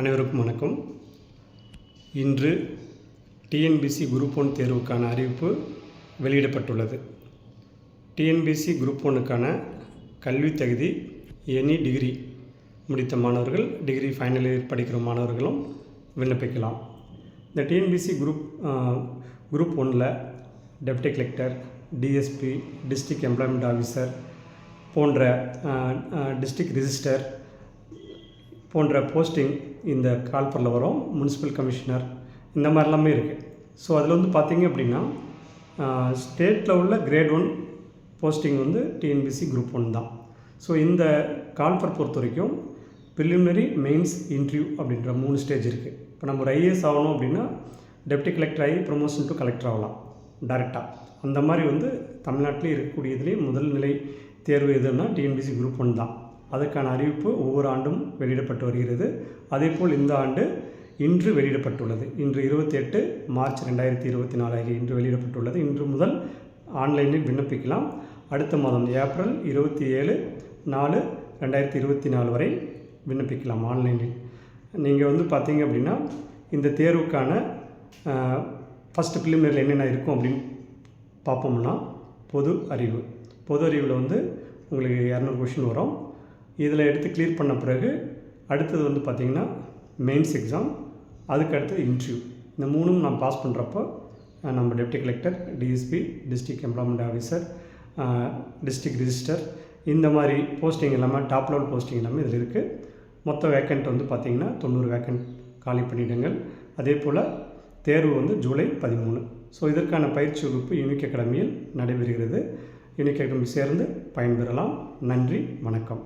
அனைவருக்கும் வணக்கம். இன்று டிஎன்பிசி குரூப் ஒன் தேர்வுக்கான அறிவிப்பு வெளியிடப்பட்டுள்ளது. டிஎன்பிசி குரூப் ஒன்னுக்கான கல்வி தகுதி எனி டிகிரி முடித்த மாணவர்கள் டிகிரி ஃபைனல் இயர் படிக்கிற மாணவர்களும் விண்ணப்பிக்கலாம். இந்த டிஎன்பிசி குரூப் குரூப் ஒனில் deputy collector DSP district employment officer போன்ற டிஸ்ட்ரிக்ட் ரிஜிஸ்டர் போன்ற போஸ்டிங் இந்த கால்பரில் வரும் முனிசிபல் கமிஷனர். இந்த மாதிரிலாமே இருக்குது ஸோ அதில் வந்து பார்த்தீங்க அப்படின்னா ஸ்டேட்டில் உள்ள கிரேட் ஒன் போஸ்டிங் வந்து டிஎன்பிசி குரூப் ஒன் தான். ஸோ இந்த கால்பர் பொறுத்த வரைக்கும் ப்ரிலிமினரி மெயின்ஸ் இன்டர்வியூ அப்படின்ற மூணு ஸ்டேஜ் இருக்குது இப்போ நம்ம ஒரு ஐஏஎஸ் ஆகணும் அப்படின்னா டெப்டி கலெக்டர் ஆகி ப்ரொமோஷன் டு கலெக்டர் ஆகலாம் டைரெக்டாக அந்த மாதிரி வந்து தமிழ்நாட்டிலே இருக்கக்கூடியதுலேயே முதல் நிலை தேர்வு எதுன்னா டிஎன்பிசி குரூப் ஒன் தான். அதற்கான அறிவிப்பு ஒவ்வொரு ஆண்டும் வெளியிடப்பட்டு வருகிறது. அதேபோல் இந்த ஆண்டு இன்று வெளியிடப்பட்டுள்ளது. இன்று இருபத்தி எட்டு மார்ச் ரெண்டாயிரத்தி இருபத்தி நாலு ஆகிய இன்று வெளியிடப்பட்டுள்ளது. இன்று முதல் ஆன்லைனில் விண்ணப்பிக்கலாம். அடுத்த மாதம் ஏப்ரல் இருபத்தி ஏழு நாலு ரெண்டாயிரத்தி இருபத்தி நாலு வரை விண்ணப்பிக்கலாம் ஆன்லைனில். நீங்கள் வந்து பார்த்தீங்க அப்படின்னா இந்த தேர்வுக்கான ஃபஸ்ட்டு ப்ரிலிமினரியில் என்னென்ன இருக்கும் அப்படின்னு பார்ப்போம்னா பொது அறிவு. பொது அறிவில் வந்து உங்களுக்கு இரநூறு கொஷின் வரும். இதில் எடுத்து கிளியர் பண்ண பிறகு அடுத்தது வந்து பார்த்திங்கன்னா மெயின்ஸ் எக்ஸாம் அதுக்கு அடுத்தது இன்டர்வியூ இந்த மூணும் நான் பாஸ் பண்ணுறப்போ நம்ம deputy collector DSP district employment officer district register இந்த மாதிரி போஸ்டிங் எல்லாமே டாப் லெவல் போஸ்டிங் எல்லாமே இதில் இருக்குது மொத்த வேக்கண்ட் வந்து பார்த்திங்கன்னா தொண்ணூறு வேக்கண்ட் காலி பண்ணிவிடுங்கள் அதே போல் தேர்வு வந்து ஜூலை பதிமூணு. ஸோ இதற்கான பயிற்சி வகுப்பு யூனிக் அகாடமியில் நடைபெறுகிறது. யூனிக் அகாடமி சேர்ந்து பயன்பெறலாம். நன்றி வணக்கம்.